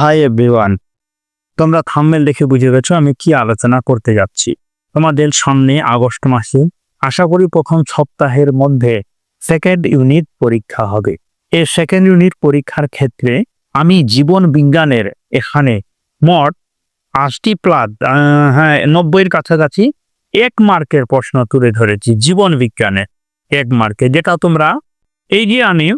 Hi everyone তোমরা thumbnail দেখে বুঝে গেছো আমি কি আলোচনা করতে যাচ্ছি। তোমাদের সামনে আগস্ট মাসে, আশা করি প্রথম সপ্তাহের মধ্যে সেকেন্ড ইউনিট পরীক্ষা হবে। এই সেকেন্ড ইউনিট পরীক্ষার ক্ষেত্রে আমি জীবন বিজ্ঞানের এখানে মোট আশটি প্লাস হ্যাঁ নব্বইয়ের কাছাকাছি এক মার্কের প্রশ্ন তুলে ধরেছি, জীবন বিজ্ঞানের এক মার্কে, যেটা তোমরা এই যে আমি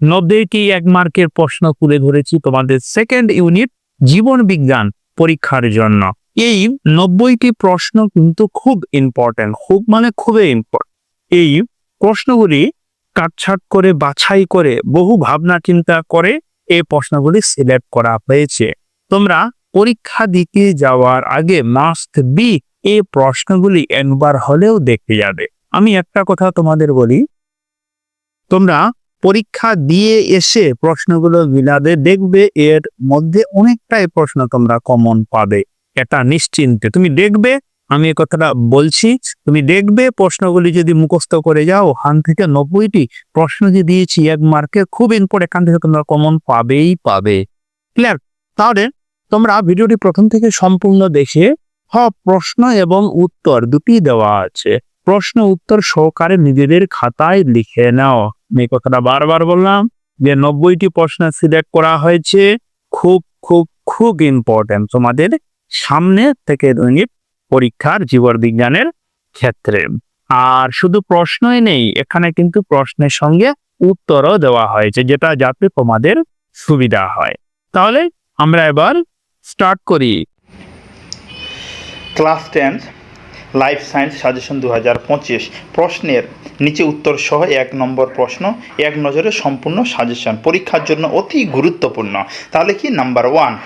নব্বইটি এক মার্কের প্রশ্ন তুলে ধরেছি তোমাদের সেকেন্ড ইউনিট জীবন বিজ্ঞান পরীক্ষার জন্য। এই নব্বইটি প্রশ্ন কিন্তু খুব ইম্পর্টেন্ট খুব মানে খুবই ইম্পর্টেন্ট এই প্রশ্নগুলি কাটছাট করে, বাছাই করে, বহু ভাবনা চিন্তা করে এই প্রশ্নগুলি সিলেক্ট করা হয়েছে। তোমরা পরীক্ষা দিতে যাওয়ার আগে মাস্ট বি এই প্রশ্নগুলি একবার হলেও দেখে যাবে। আমি একটা কথা তোমাদের বলি, তোমরা পরীক্ষা দিয়ে এসে প্রশ্নগুলো মিলাবে দেখবে, এর মধ্যে অনেকটাই প্রশ্ন তোমরা কমন পাবে। এটা নিশ্চিন্তে। তুমি দেখবে, আমি এই কথাটা বলছি, তুমি দেখবে প্রশ্নগুলি যদি মুখস্থ করে যাও ওখান থেকে নব্বইটি প্রশ্ন যে দিয়েছি এক মার্কে খুব ইম্পর্ট এখান থেকে তোমরা কমন পাবেই পাবে। ক্লিয়ার তাহলে তোমরা ভিডিওটি প্রথম থেকে সম্পূর্ণ দেখে, হ, প্রশ্ন এবং উত্তর দুটি দেওয়া আছে। প্রশ্ন, উত্তর সহকারে নিজেদের খাতায় লিখে নাও। আমি কথাটা বারবার বললাম যে নব্বইটি প্রশ্ন সিলেক্ট করা হয়েছে খুব খুব খুব ইম্পর্টেন্ট তোমাদের সামনে থেকে দৈনিক পরীক্ষার জীবন বিজ্ঞানের ক্ষেত্রে। আর শুধু প্রশ্নই নেই, এখানে কিন্তু প্রশ্নের সঙ্গে উত্তরও দেওয়া হয়েছে, যেটা যাতে তোমাদের সুবিধা হয়। তাহলে আমরা এবার স্টার্ট করি। Class ten life science suggestion দু হাজার পঁচিশ। প্রশ্নের নিচে উত্তর সহ এক নম্বর প্রশ্ন, এক নজরে সম্পূর্ণ সাজেশন পরীক্ষার জন্য অতি গুরুত্বপূর্ণ। তাহলে কি? নাম্বার ওয়ান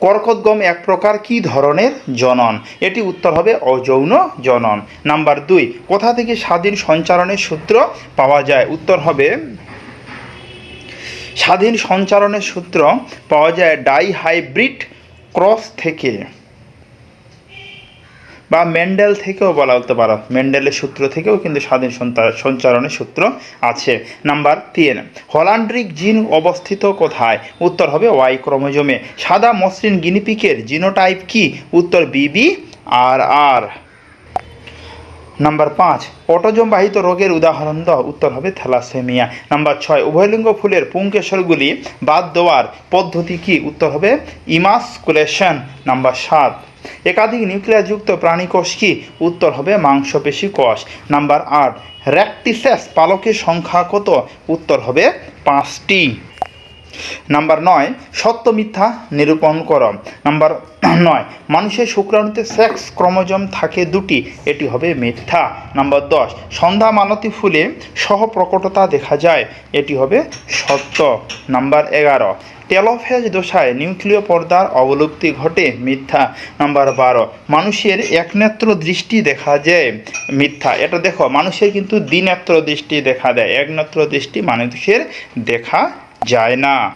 কর্কটগম এক প্রকার কি ধরনের জনন? এটি উত্তর হবে অযৌন জনন। নাম্বার দুই, কোথা থেকে স্বাধীন সঞ্চারণের সূত্র পাওয়া যায়? উত্তর হবে, স্বাধীন সঞ্চারণের সূত্র পাওয়া যায় ডাই হাইব্রিড ক্রস থেকে। বা মেন্ডেল থেকেও বলা হতে পারো। মেন্ডেলের সূত্র থেকেও কিন্তু স্বাধীন সঞ্চারণের সূত্র আছে। নাম্বার তিন, হলান্ড্রিক জিন অবস্থিত কোথায়? উত্তর হবে ওয়াই ক্রোমোজোমে। সাদা মসৃণ গিনিপিকের জিনোটাইপ কি? উত্তর বিবি আর আর। নাম্বার পাঁচ অটোজমবাহিত রোগের উদাহরণ দাও। উত্তর হবে থ্যালাসেমিয়া। নাম্বার ছয়, উভয়লিঙ্গ ফুলের পুংকেশরগুলি বাদ দেওয়ার পদ্ধতি কি? উত্তর হবে ইমাসকুলেশন নাম্বার সাত, একাধিক নিউক্লিয়াসযুক্ত প্রাণীকোষ কি? উত্তর হবে মাংসপেশী কোষ। নাম্বার আট, র্যাকটিসেস পালকের সংখ্যা কত? উত্তর হবে পাঁচটি। নাম্বার নয়, সত্য মিথ্যা নিরূপণ কর নাম্বার নয়। মানুষের শুক্রাণুতে সেক্স ক্রোমোজোম থাকে দুটি। এটি হবে মিথ্যা। নাম্বার দশ, সন্ধ্যা মালতী ফুলে সহ প্রকটতা দেখা যায়। এটি হবে সত্য। নাম্বার এগারো, টেলোফেজ দশায় নিউক্লিয় পর্দার অবলুপ্তি ঘটে মিথ্যা। নাম্বার বারো, মানুষের একনেত্র দৃষ্টি দেখা যায় মিথ্যা। এটা দেখো, মানুষের কিন্তু দ্বিনেত্র দৃষ্টি দেখা দেয়। একনেত্র দৃষ্টি মানুষের দেখা যায় না।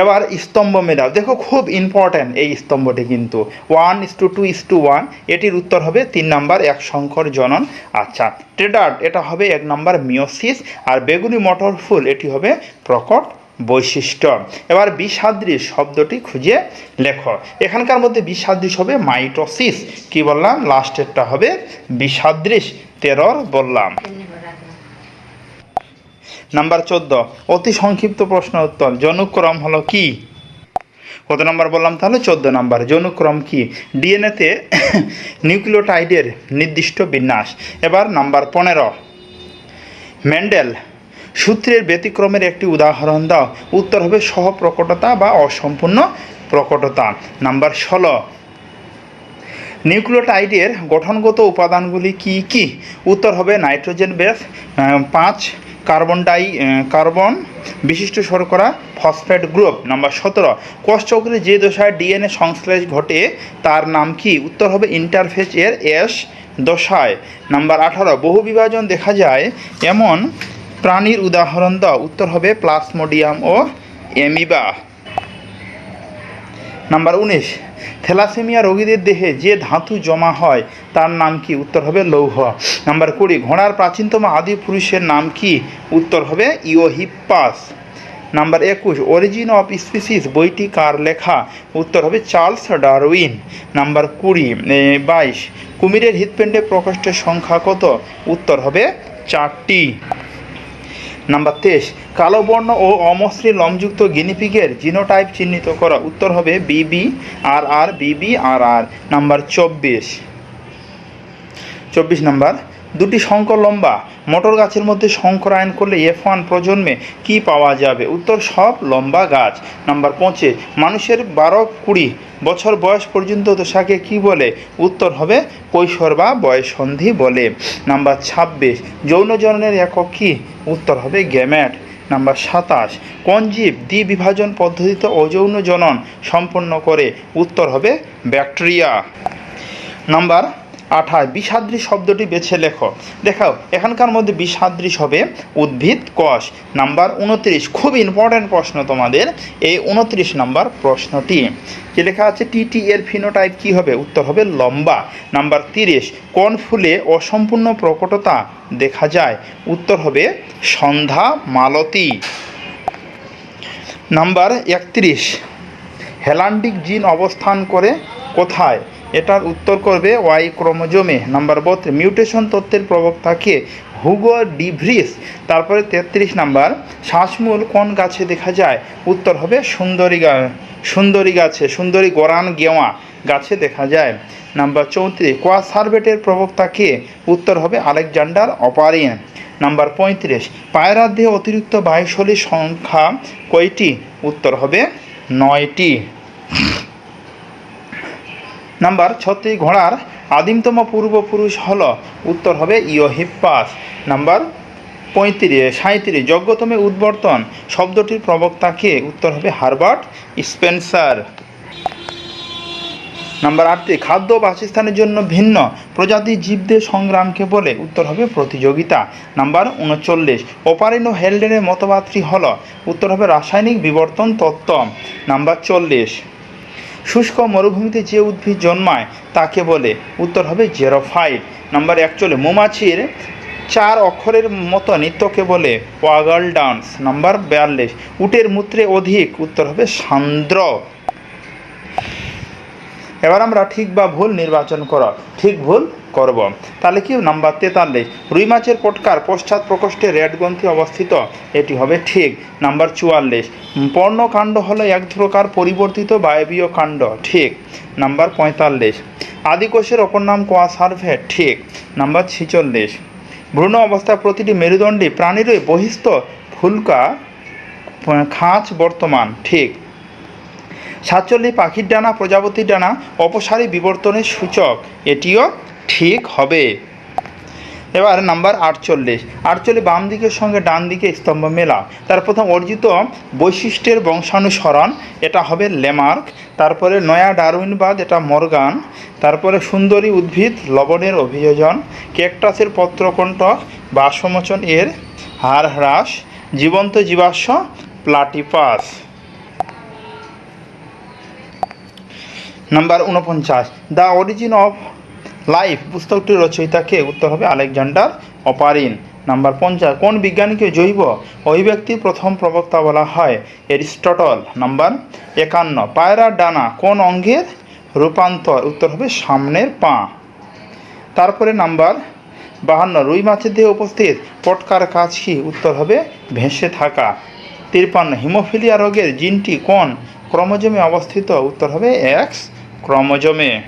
এবার স্তম্ভ মেলাও। দেখো খুব ইম্পর্ট্যান্ট এই স্তম্ভটি কিন্তু। One is to two is to one এটির উত্তর হবে তিন নাম্বার এক সংকর জনন। আচ্ছা ট্রেডার্ট এটা হবে এক নাম্বার মিওসিস আর বেগুনি মটর ফুল, এটি হবে প্রকট বৈশিষ্ট্য। এবার বিসাদৃশ শব্দটি খুঁজে লেখো। এখানকার মধ্যে বিসাদৃশ হবে মাইটোসিস। কি বললাম? লাস্টেরটা হবে বিসাদৃশ তেরর বললাম। নাম্বার চোদ্দ। অতি সংক্ষিপ্ত প্রশ্ন উত্তর জনুক্রম হলো কি? কত নাম্বার বললাম তাহলে? চোদ্দ নাম্বার। জনুক্রম কি? ডিএনএতে নিউক্লিওটাইডের নির্দিষ্ট বিন্যাস। এবার নাম্বার পনেরো। মেন্ডেল সূত্রের ব্যতিক্রমের একটি উদাহরণ দাও। উত্তর হবে সহপ্রকটতা বা অসম্পূর্ণ প্রকটতা। নাম্বার ষোলো। নিউক্লিওটাইডের গঠনগত উপাদানগুলি কি কি? উত্তর হবে নাইট্রোজেন বেস পাঁচ কার্বন ডাই কার্বন বিশিষ্ট শর্করা, ফসফেট গ্রুপ, নাম্বার সতেরো। কোষচক্রে যে দশায় ডিএনএ সংশ্লেষ ঘটে, তার নাম কি? উত্তর হবে ইন্টারফেস এর এস দশায়। নাম্বার আঠারো, বহু বিভাজন দেখা যায়, এমন প্রাণীর উদাহরণ দ উত্তর হবে প্লাসমোডিয়াম ও এমিবা নাম্বার উনিশ, থ্যালাসেমিয়া রোগীদের দেহে যে ধাতু জমা হয়, তার নাম কি? উত্তর হবে লৌহ। নাম্বার কুড়ি, ঘোড়ার প্রাচীনতম আদি পুরুষের নাম কি? উত্তর হবে ইওহিপ্পাস নাম্বার একুশ, অরিজিন অফ স্পিসিস বইটি কার লেখা? উত্তর হবে চার্লস ডারউইন। নাম্বার কুড়ি বাইশ, কুমিরের হৃৎপিণ্ডে প্রকোষ্ঠের সংখ্যা কত? উত্তর হবে চারটি। নাম্বার তেইশ, কালো বর্ণ ও অমসৃণ লমযুক্ত গিনিপিগের জিনোটাইপ চিহ্নিত করা। উত্তর হবে বিবি আর আর বিবি আর আর নাম্বার চব্বিশ। চব্বিশ নাম্বার। দুটি শঙ্কর লম্বা, মোটর গাছের মধ্যে শঙ্করায়ন করলে এফ ওয়ান প্রজন্মে কি পাওয়া যাবে? উত্তর, সব লম্বা গাছ। নাম্বার পঁচে মানুষের বারো কুড়ি বছর বয়স পর্যন্ত দশাকে কি বলে? উত্তর হবে কৈশোর বা বয়সন্ধি বলে। নাম্বার ছাব্বিশ, যৌন জননের একক কি? উত্তর হবে গ্যামেট। নাম্বার সাতাশ, কোন জীব দ্বিবিভাজন পদ্ধতিতে অযৌন জনন সম্পন্ন করে? উত্তর হবে ব্যাকটেরিয়া। নাম্বার আঠাশ বিষাদ্রি শব্দটি বেছে লেখো। দেখাও, এখানকার মধ্যে বিষাদৃশ হবে উদ্ভিদ, কষ। নাম্বার উনত্রিশ, খুব ইম্পর্ট্যান্ট প্রশ্ন তোমাদের, এই উনত্রিশ নাম্বার প্রশ্নটি। যে লেখা আছে? টিটি এর ফিনোটাইপ কি হবে? উত্তর হবে লম্বা। নাম্বার তিরিশ, কোন ফুলে অসম্পূর্ণ প্রকটতা দেখা যায়? উত্তর হবে সন্ধ্যা মালতী। নাম্বার একত্রিশ, হেলান্ডিক জিন অবস্থান করে কোথায়? এটার উত্তর করবে ওয়াই ক্রোমোজোমে। নাম্বার বত্রিশ মিউটেশন তত্ত্বের প্রবক্তাকে হুগো ডিভ্রিস তারপরে তেত্রিশ নাম্বার, শ্বাসমূল কোন গাছে দেখা যায়? উত্তর হবে সুন্দরী গা সুন্দরী গাছে, সুন্দরী গোরান গেওয়া গাছে দেখা যায়। নাম্বার চৌত্রিশ, কোয়া সার্ভেটের প্রবক্তাকে উত্তর হবে আলেকজান্ডার অপারিন নাম্বার পঁয়ত্রিশ, পায়রার দেহে অতিরিক্ত বায়ুশলীর সংখ্যা কয়টি? উত্তর হবে নয়টি। নাম্বার ছত্রিশ ঘোড়ার আদিমতম পূর্বপুরুষ হল, উত্তর হবে ইয়োহিপ্পাস। নাম্বার পঁয়ত্রিশ সাঁত্রিশ যজ্ঞতমে উদ্বর্তন। শব্দটির প্রবক্তাকে উত্তর হবে হারবার্ট স্পেন্সার। নাম্বার আটটি খাদ্য বাসস্থানের জন্য ভিন্ন। প্রজাতির জীবদের সংগ্রামকে বলে উত্তর হবে প্রতিযোগিতা। নাম্বার উনচল্লিশ ওপারিন হেলডেনের মতবাদটি হল, উত্তর হবে রাসায়নিক বিবর্তন তত্ত্ব নাম্বার চল্লিশ শুষ্ক মরুভূমিতে যে উদ্ভিদ জন্মায়, তাকে বলে, উত্তর হবে জেরোফাইট। নাম্বার একচল্লিশ মৌমাছির চার অক্ষরের মতো নৃত্যকে বলে, ওয়াগাল ডান্স। নাম্বার বিয়াল্লিশ, উটের মূত্রে অধিক, উত্তর হবে সান্দ্র। এবার আমরা ঠিক বা ভুল নির্বাচন করো, ঠিক ভুল করব। তাহলে কি নাম্বার তেতাল্লিশ? রুই মাছের পটকার পশ্চাৎ প্রকোষ্ঠে রেডগ্রন্থি অবস্থিত, এটি হবে ঠিক। নাম্বার চুয়াল্লিশ, পর্ণকাণ্ড হলো এক প্রকার পরিবর্তিত বায়বীয় কাণ্ড, ঠিক। নাম্বার পঁয়তাল্লিশ, আদিকোষের অপর নাম কোয়া সার্ভে, ঠিক। নাম্বার ছিচল্লিশ, ভ্রূণ অবস্থায় প্রতিটি মেরুদণ্ডী প্রাণীরই বহিস্থ ফুলকা খাঁচ বর্তমান, ঠিক। সাতচল্লিশ পাখির ডানা, প্রজাপতির ডানা, অপসারী বিবর্তনের সূচক। এটিও ঠিক হবে। এবার নাম্বার আটচল্লিশ। আটচল্লিশ বাম দিকের সঙ্গে ডান দিকে স্তম্ভ মেলা তার প্রথম অর্জিত বৈশিষ্ট্যের বংশানুসরণ, এটা হবে লেমার্ক তারপরে নয়া ডারউইনবাদ, এটা মর্গান। তারপরে সুন্দরী উদ্ভিদ, লবণের অভিযোজন। কেকটাসের পত্রকণ্ঠক বাসমোচন এর হার হ্রাস। জীবন্ত জীবাশ্ম, প্লাটিপাস। নাম্বার উনপঞ্চাশ, দ্য অরিজিন অফ লাইফ পুস্তকটির রচয়িতাকে উত্তর হবে আলেকজান্ডার অপারিন। নাম্বার পঞ্চাশ, কোন বিজ্ঞানীকে জৈব অভিব্যক্তির প্রথম প্রবক্তা বলা হয়? এরিস্টটল। নাম্বার একান্ন পায়রার ডানা কোন অঙ্গের রূপান্তর? উত্তর হবে সামনের পা। তারপরে নাম্বার বাহান্ন, রুই মাছের দেহে উপস্থিত পটকার কাজ কি? উত্তর হবে ভেসে থাকা। তিরপান্ন, হিমোফিলিয়া রোগের জিনটি কোন ক্রমজমে অবস্থিত? উত্তর হবে এক্স ক্রোমোজোমে।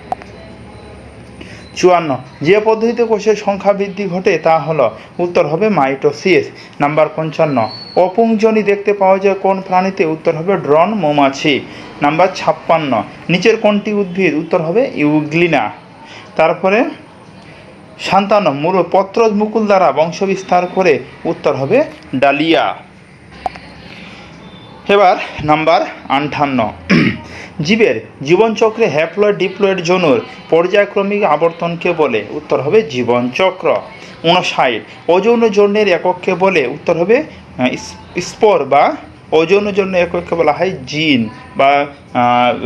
চুয়ান্ন। যে পদ্ধতিতে কোষের সংখ্যা বৃদ্ধি ঘটে তা হলো, উত্তর হবে মাইটোসিস, নাম্বার পঞ্চান্ন। অপুংজনি দেখতে পাওয়া যায় কোন প্রাণীতে, উত্তর হবে ড্রন মৌমাছি। নাম্বার ছাপ্পান্ন। নিচের কোনটি উদ্ভিদ, উত্তর হবে ইউগ্লিনা। তারপরে সান্তান্ন। মূল পত্রজ মুকুল দ্বারা বংশবিস্তার করে, উত্তর হবে ডালিয়া। এবার নাম্বার আঠান্ন। জীবের জীবনচক্রে হ্যাপ্লয়েড, ডিপ্লয়েড জনুর পর্যায়ক্রমিক আবর্তনকে বলে উত্তর হবে জীবনচক্র। উনষাট অযৌন জন্যের এককে বলে উত্তর হবে স্পর স্পোর বা ওজনের জন্য এককে বলা হয় জিন বা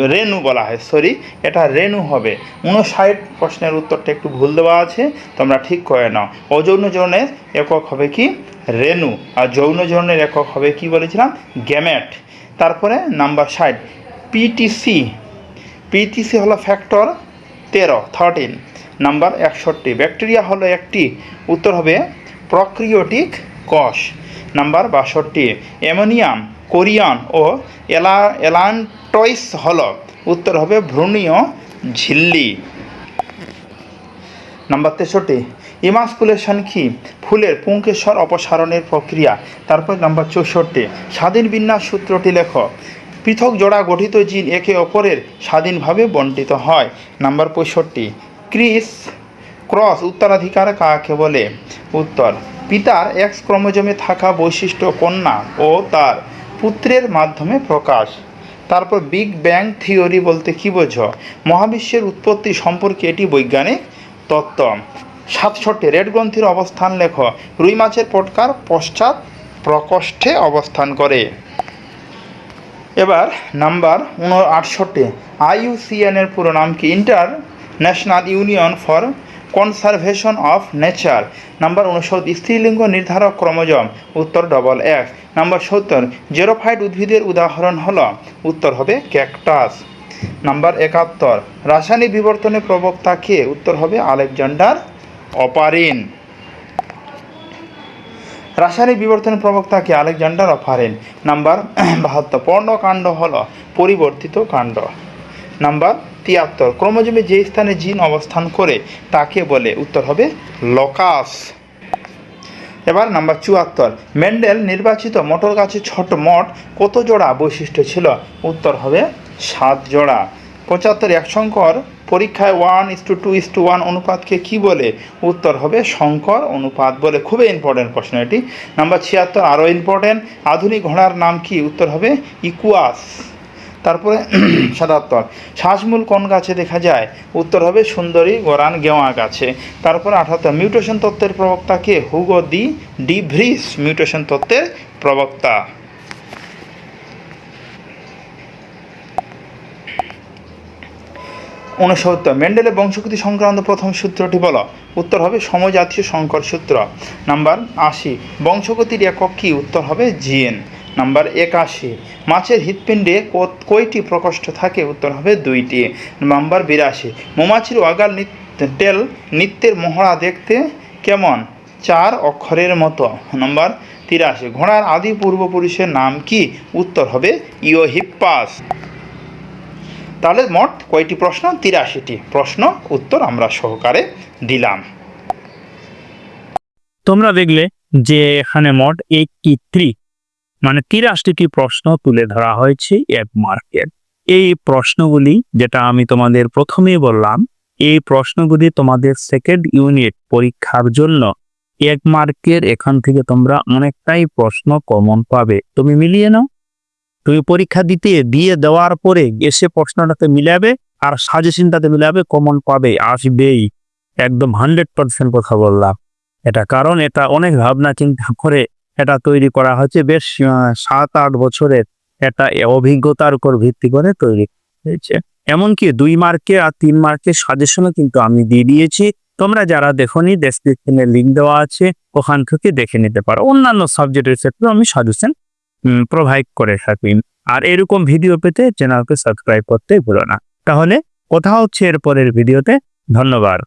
রেণু বলা হয় সরি এটা রেণু হবে। উনষাট প্রশ্নের উত্তরটা একটু ভুল দেওয়া আছে, তোমরা ঠিক করে নাও। ওজন্য জনের একক হবে কি? রেণু। আর যৌন জনের একক হবে কি বলেছিলাম? গ্যামেট। তারপরে নাম্বার ষাট, পিটিসি। পিটিসি হলো ফ্যাক্টর তেরো থার্টিন নাম্বার একষট্টি, ব্যাকটেরিয়া হলো একটি। উত্তর হবে প্রক্রিয়টিক কষ। নাম্বার বাষট্টি। অ্যামোনিয়াম, কোরিয়ান ও এলা এলান্টয়েস হল। উত্তর হবে ভ্রূণীয় ঝিল্লি। নাম্বার তেষট্টি। ইমাসকুলেশন কি? ফুলের পুঙ্কেশ্বর অপসারণের প্রক্রিয়া। তারপর নাম্বার চৌষট্টি। স্বাধীন বিন্যাস সূত্রটি লেখ। পৃথক জোড়া গঠিত জিন একে অপরের স্বাধীনভাবে বন্টিত হয়। নাম্বার পঁয়ষট্টি। ক্রিস ক্রস উত্তরাধিকার কাকে বলে? উত্তর, পিতার এক্স ক্রোমোজোমে থাকা বৈশিষ্ট্য কন্যা ও তার পুত্রের মাধ্যমে প্রকাশ। তারপর বিগ ব্যাং থিওরি বলতে কী বোঝো? মহাবিশ্বের উৎপত্তি সম্পর্কে এটি বৈজ্ঞানিক তত্ত্ব। সাতষট্টি, রেড গ্রন্থির অবস্থান লেখ। রুই মাছের পটকার পশ্চাৎ প্রকোষ্ঠে অবস্থান করে। এবার নাম্বার উন আটষট্টি আইইউসিএন এর পুরো নাম কি? International union for conservation of nature. Number উনসত্তর স্ত্রীলিঙ্গ নির্ধারক ক্রমজম। উত্তর ডবল এক নাম্বার সত্তর, জেরোফাইট উদ্ভিদের উদাহরণ হল। উত্তর হবে ক্যাকটাস। নাম্বার একাত্তর, রাসায়নিক বিবর্তনের প্রবক্তা কে? উত্তর হবে আলেকজান্ডার অপারিন। রাসায়নিক বিবর্তনের প্রবক্তা কে? আলেকজান্ডার অফারেন নাম্বার বাহাত্তর, পর্ণকাণ্ড হল, পরিবর্তিত কাণ্ড। নাম্বার তিয়াত্তর ক্রোমোজোমে যে স্থানে জিন অবস্থান করে, তাকে বলে, উত্তর হবে লকাস। এবার নাম্বার চুয়াত্তর। মেন্ডেল নির্বাচিত মোটর গাছের ছোট মট কত জোড়া বৈশিষ্ট্য ছিল? উত্তর হবে সাত জোড়া। পঁচাত্তর, এক সংকর পরীক্ষায় one is to two is to one অনুপাতকে কি বলে? উত্তর হবে সংকর অনুপাত বলে। খুবই ইম্পর্টেন্ট প্রশ্ন এটি। নাম্বার ছিয়াত্তর আরও ইম্পর্টেন্ট আধুনিক ঘোড়ার নাম কি? উত্তর হবে ইকুয়াস। তারপরে সাতাত্তর শ্বাসমূল কোন গাছে দেখা যায়? উত্তর হবে সুন্দরী গোরান গেওয়া গাছে। তারপরে আঠাত্তর। মিউটেশন তত্ত্বের প্রবক্তা কে? Hugo de de Vries mutation তত্ত্বের প্রবক্তা। উনসত্তর। মেন্ডেলের বংশগতি সংক্রান্ত প্রথম সূত্রটি বলো। উত্তর হবে সমজাতীয় সংকর সূত্র। নাম্বার আশি। বংশগতির একক কি? উত্তর হবে জিএন। নাম্বার একাশি। মাছের হৃৎপিণ্ডে কয়টি প্রকোষ্ঠ থাকে? উত্তর হবে দুইটি। নাম্বার বিরাশি। মৌমাছির ওয়াগাল টেল নিত্যের মহড়া দেখতে কেমন? চার অক্ষরের মতো। নাম্বার তিরাশি। ঘোড়ার আদি পূর্বপুরুষের নাম কি? উত্তর হবে ইওহিপ্পাস তাহলে মোট কয়টি প্রশ্ন? তিরাশিটি। প্রশ্ন উত্তর আমরা সহকারে দিলাম। তোমরা দেখলে যে এখানে মোট এইটটি থ্রি মানে তিরাশিটি প্রশ্ন তুলে ধরা হয়েছে এক মার্কের এই প্রশ্নগুলি, যেটা আমি তোমাদের প্রথমেই বললাম, এই প্রশ্নগুলি তোমাদের সেকেন্ড ইউনিট পরীক্ষার জন্য এক মার্কের এখান থেকে তোমরা অনেকটাই প্রশ্ন কমন পাবে। তুমি মিলিয়ে নাও। তুমি পরীক্ষা দিতে, দিয়ে দেওয়ার পরে এসে প্রশ্নটাতে মিলাবে আর সাজেশনটাতে মিলাবে কমন পাবে, আসবেই। একদম হান্ড্রেড পার্সেন্ট কথা বললাম। এটা কারণ, এটা অনেক ভাবনা চিন্তা করে এটা তৈরি করা হয়েছে। বেশ সাত আট বছরের এটা অভিজ্ঞতার উপর ভিত্তি করে তৈরি হয়েছে। এমনকি দুই মার্কে আর তিন মার্কের সাজেশনও কিন্তু আমি দিয়ে দিয়েছি। তোমরা যারা দেখোনি ডেসক্রিপশনে লিঙ্ক দেওয়া আছে। ওখান থেকে দেখে নিতে পারো। অন্যান্য সাবজেক্টের ক্ষেত্রে আমি সাজেশন প্রোভাইড করে থাকি। আর এরকম ভিডিও পেতে চ্যানেলকে সাবস্ক্রাইব করতে ভুলো না। তাহলে, কথা হচ্ছে এরপরের ভিডিওতে ধন্যবাদ।